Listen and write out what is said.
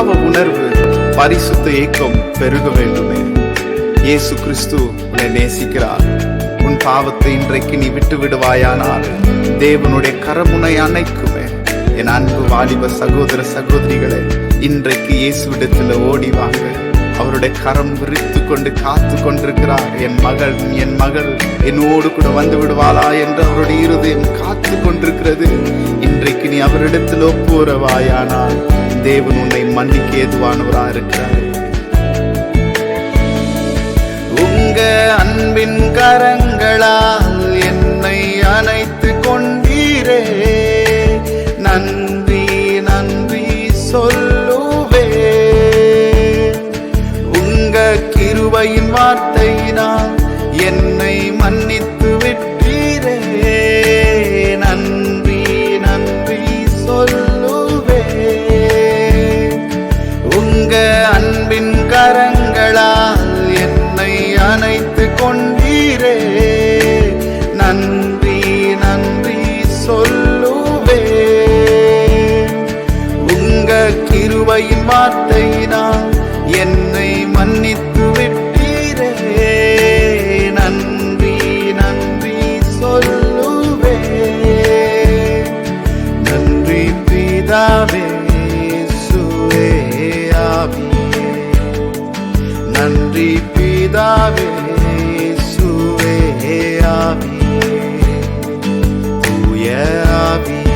பாவ உணர்வு பரிசுத்த ஏக்கம் பெருக வேண்டுமே. இயேசு கிறிஸ்து உன்னை நேசிக்கிறார். உன் பாவத்தை இன்றைக்கு நீ விட்டு விடுவாயானால் தேவனுடைய கரமுனை அணைக்குமே. என் அன்பு வாலிப சகோதர சகோதரிகளை இன்றைக்கு இயேசுவிடத்தில் ஓடி வாங்க. அவருடைய கரம் விரித்து கொண்டு காத்து கொண்டிருக்கிறார். என் மகள் என் மகள் என்னோடு கூட வந்து விடுவாளா என்று அவருடைய இருதயம் காத்து கொண்டிருக்கிறது. இன்றைக்கு நீ அவரிடத்தில் ஒப்புரவாயானால் தேவன் உன்னை மன்னிக்க ஏதுவானவரா இருக்கிறார். உங்க அன்பின் கரங்களால் என்னை அணைத்து கொண்டீரே. நன்றி நன்றி சொல் இணங்க அன்பின் கரங்களால் என்னை அணைத்து கொண்டீரே. நன்றி நன்றி சொல்லுவே. உங்க கிருவையின் வார்த்தையினால் என்னை மன்னித்து விட்டீரே. நன்றி நன்றி சொல்லுவே. நன்றி பிதாவே. நன்றி பிதாவே சுவே ஆவியே தூய ஆவியே